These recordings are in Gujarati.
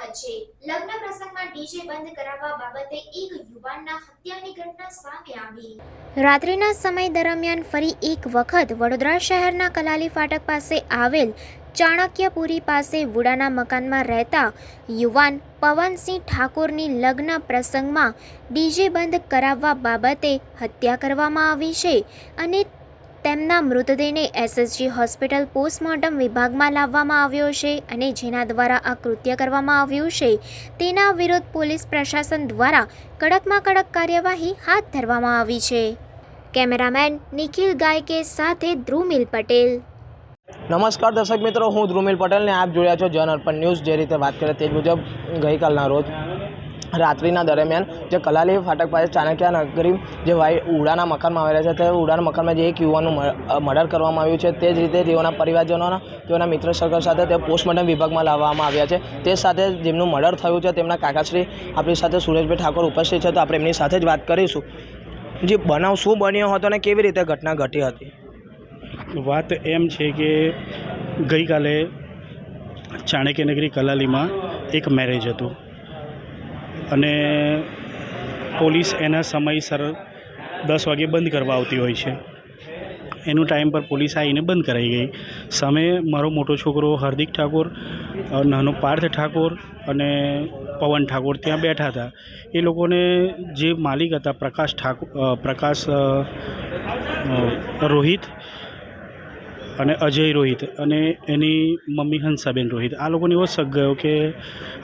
વચ્ચે લગ્ન પ્રસંગમાં ડીજે બંધ કરાવવા બાબતે એક યુવાનના હત્યાની ઘટના સામે આવી. રાત્રિના સમય દરમિયાન ફરી એક વખત વડોદરા શહેરના કલાલી ફાટક પાસે આવેલ ચાણક્યપુરી પાસે વુડાના મકાનમાં રહેતા યુવાન પવનસિંહ ઠાકોરની લગ્ન પ્રસંગમાં ડીજે બંધ કરાવવા બાબતે હત્યા કરવામાં આવી છે અને તેમના મૃતદેહને એસએસજી હોસ્પિટલ પોસ્ટમોર્ટમ વિભાગમાં લાવવામાં આવ્યો છે અને જેના દ્વારા આ કૃત્ય કરવામાં આવ્યું છે. તેના વિરુદ્ધ પોલીસ પ્રશાસન દ્વારા કડકમાં કડક કાર્યવાહી હાથ ધરવામાં આવી છે. કેમેરામેન નિખિલ ગાયકે સાથે ધ્રુમિલ પટેલ. નમસ્કાર દર્શક મિત્રો, હું ધ્રુમિલ પટેલને આપ જોયા છો જન અર્પણ ન્યૂઝ. જે રીતે વાત કરે તે મુજબ ગઈકાલના રોજ રાત્રિના દરમિયાન જે કલાલી ફાટક પાસે ચાણક્ય નગરી જે વાઈ ઉડાના મકાનમાં આવેલા છે, તે ઉડાના મકાનમાં જે એક યુવાનનું મર્ડર કરવામાં આવ્યું છે, તે જ રીતે તેઓના પરિવારજનોના, તેઓના મિત્ર સર્કલ સાથે તે પોસ્ટમોર્ટમ વિભાગમાં લાવવામાં આવ્યા છે. તે સાથે જેમનું મર્ડર થયું છે, તેમના કાકાશ્રી આપણી સાથે સુરેશભાઈ ઠાકોર ઉપસ્થિત છે, તો આપણે એમની સાથે જ વાત કરીશું. જે બનાવ શું બન્યો હતો અને કેવી રીતે ઘટના ઘટી હતી? વાત એમ છે કે ગઈકાલે ચાણક્યનગરી કલાલીમાં એક મેરેજ હતું. અને પોલીસ એના સમયસર દસ વાગે બંધ કરવા આવતી હોય છે. એનું ટાઈમ પર પોલીસ આવીને બંધ કરાઈ ગઈ. સામે મારો મોટો છોકરો હાર્દિક ઠાકોર નાનો પાર્થ ઠાકોર અને પવન ઠાકોર ત્યાં બેઠા હતા. એ લોકોને જે માલિક હતા પ્રકાશ ઠાકોર પ્રકાશ રોહિત અને અજય રોહિત અને એની મમ્મી હંસાબેન રોહિત. આ લોકોને એવો શક ગયો કે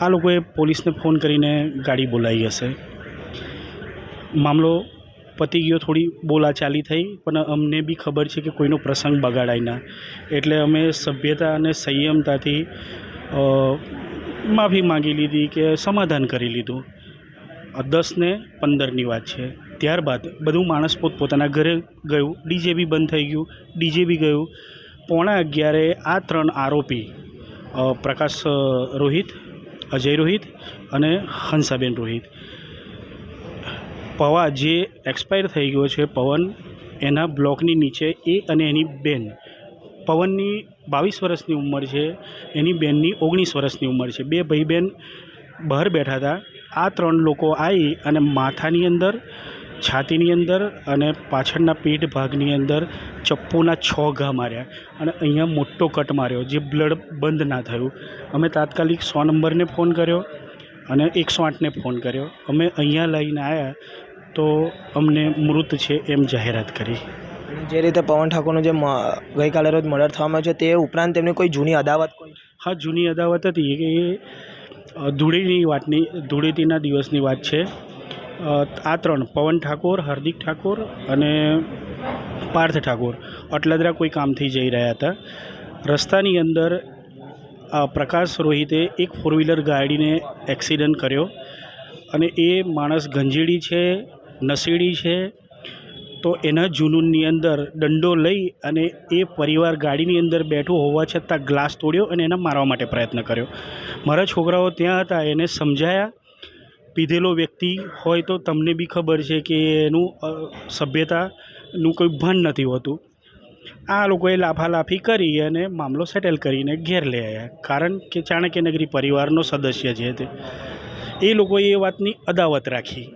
આ લોકોએ પોલીસને ફોન કરીને ગાડી બોલાવી હશે. મામલો પતી ગયો, થોડી બોલાચાલી થઈ, પણ અમને બી ખબર છે કે કોઈનો પ્રસંગ બગાડાય ના. એટલે અમે સભ્યતા અને સંયમતાથી માફી માંગી લીધી કે સમાધાન કરી લીધું. દસને પંદરની વાત છે. ત્યારબાદ બધું માણસ પોતપોતાના ઘરે ગયું. ડીજે બી બંધ થઈ ગયું. ડીજે બી ગયું. પોણા અગિયારે આ ત્રણ આરોપી પ્રકાશ રોહિત, અજય રોહિત અને હંસાબેન રોહિત. પવા જે એક્સપાયર થઈ ગયો છે પવન, એના બ્લોકની નીચે એ અને એની બેન. પવનની બાવીસ વર્ષની ઉંમર છે, એની બેનની ઓગણીસ વર્ષની ઉંમર છે. બે ભાઈ બહેન બહાર બેઠા હતા. આ ત્રણ લોકો આવી અને માથાની અંદર છાતીની અંદર અને પાછળના પેટ ભાગની અંદર ચપ્પુના છ ઘા માર્યા અને અહીંયા મોટો કટ માર્યો જે બ્લડ બંધ ના થયું. અમે તાત્કાલિક સો નંબરને ફોન કર્યો અને એકસો આઠને ફોન કર્યો. અમે અહીંયા લઈને આવ્યા તો અમને મૃત છે એમ જાહેરાત કરી. જે રીતે પવન ઠાકોરનું જે ગઈકાલે રોજ મર્ડર થવામાં છે તે ઉપરાંત તેમની કોઈ જૂની અદાવત હા જૂની અદાવત હતી કે એ અ, વાતની ધૂળેટીના દિવસની વાત છે. આ ત્રણ, પવન ઠાકોર, હાર્દિક ઠાકોર અને પાર્થ ઠાકોર. અટલાદરા કોઈ કામથી જઈ રહ્યા હતા. રસ્તાની અંદર પ્રકાશ રોહિતે એક ફોર વ્હીલર ગાડીને એક્સિડન્ટ કર્યો અને એ માણસ ગંજીડી છે નસીડી છે, તો એના જુનૂનની અંદર દંડો લઈ અને એ પરિવાર ગાડીની અંદર બેઠું હોવા છતાં ગ્લાસ તોડ્યો અને એને મારવા માટે પ્રયત્ન કર્યો. મારા છોકરાઓ ત્યાં હતા, એને સમજાયા પીધેલો વ્યક્તિ હોય તો તમને બી ખબર છે કે એનું સભ્યતાનું કોઈ ભાન નથી હોતું. આ લોકોએ લાફાલાફી કરી અને મામલો સેટલ કરીને ઘેર લઈ આવ્યા કારણ કે ચાણક્યનગરી પરિવારનો સદસ્ય છે તે. એ લોકોએ એ વાતની અદાવત રાખી.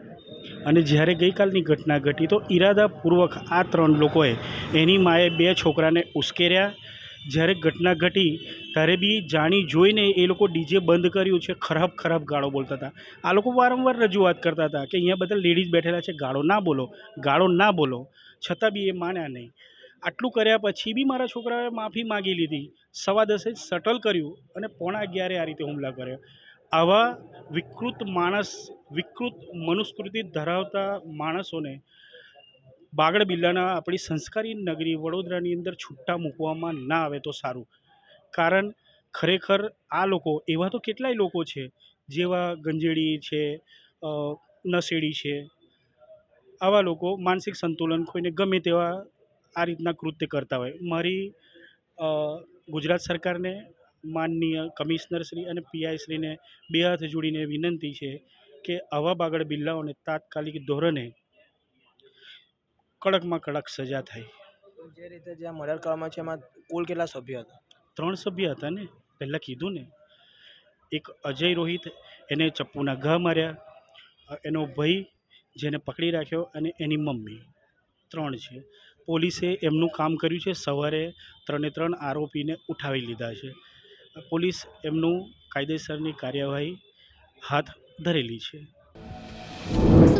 અને જ્યારે ગઈકાલની ઘટના ઘટી તો ઈરાદાપૂર્વક આ ત્રણ લોકોએ એની માએ બે છોકરાને ઉશ્કેર્યા જ્યારે ઘટના ઘટી ત્યારે બી જાણી જોઈને એ લોકો ડીજે બંધ કર્યું છે, ખરાબ ખરાબ ગાળો બોલતા હતા. આ લોકો વારંવાર રજૂઆત કરતા હતા કે અહીંયા બધા લેડીઝ બેઠેલા છે, ગાળો ના બોલો, ગાળો ના બોલો. છતાં બી એ માન્યા નહીં. આટલું કર્યા પછી બી મારા છોકરાએ માફી માગી લીધી. સવા દસે સટલ કર્યું અને પોણા અગિયારે આ રીતે હુમલા કર્યો. આવા વિકૃત માણસ, વિકૃત મનુસ્મૃતિ ધરાવતા માણસોને બાગડ બિલ્લાના આપણી સંસ્કારી નગરી વડોદરાની અંદર છૂટા મૂકવામાં ના આવે તો સારું. કારણ ખરેખર આ લોકો, એવા તો કેટલાય લોકો છે, જેવા ગંજેડી છે નશેડી છે, આવા લોકો માનસિક સંતુલન કોઈને ગમે તેવા આ રીતના કૃત્ય કરતા હોય. મારી ગુજરાત સરકારને, માનનીય કમિશનરશ્રી અને પીઆઈશ્રીને બે હાથ જોડીને વિનંતી છે કે આવા બાગડ બિલ્લાઓને તાત્કાલિક ધોરણે કડકમાં કડક સજા થાય જે રીતે જે મર્ડર કરવામાં છે એમાં કુલ કેટલા સભ્ય હતા? ત્રણ સભ્ય હતા ને પહેલાં કીધું ને. એક અજય રોહિત એને ચપ્પુના ઘા માર્યા એનો ભાઈ જેને પકડી રાખ્યો અને એની મમ્મી. ત્રણ છે. પોલીસે એમનું કામ કર્યું છે સવારે ત્રણે ત્રણ આરોપીને ઉઠાવી લીધા છે. પોલીસ એમનું કાયદેસરની કાર્યવાહી હાથ ધરેલી છે.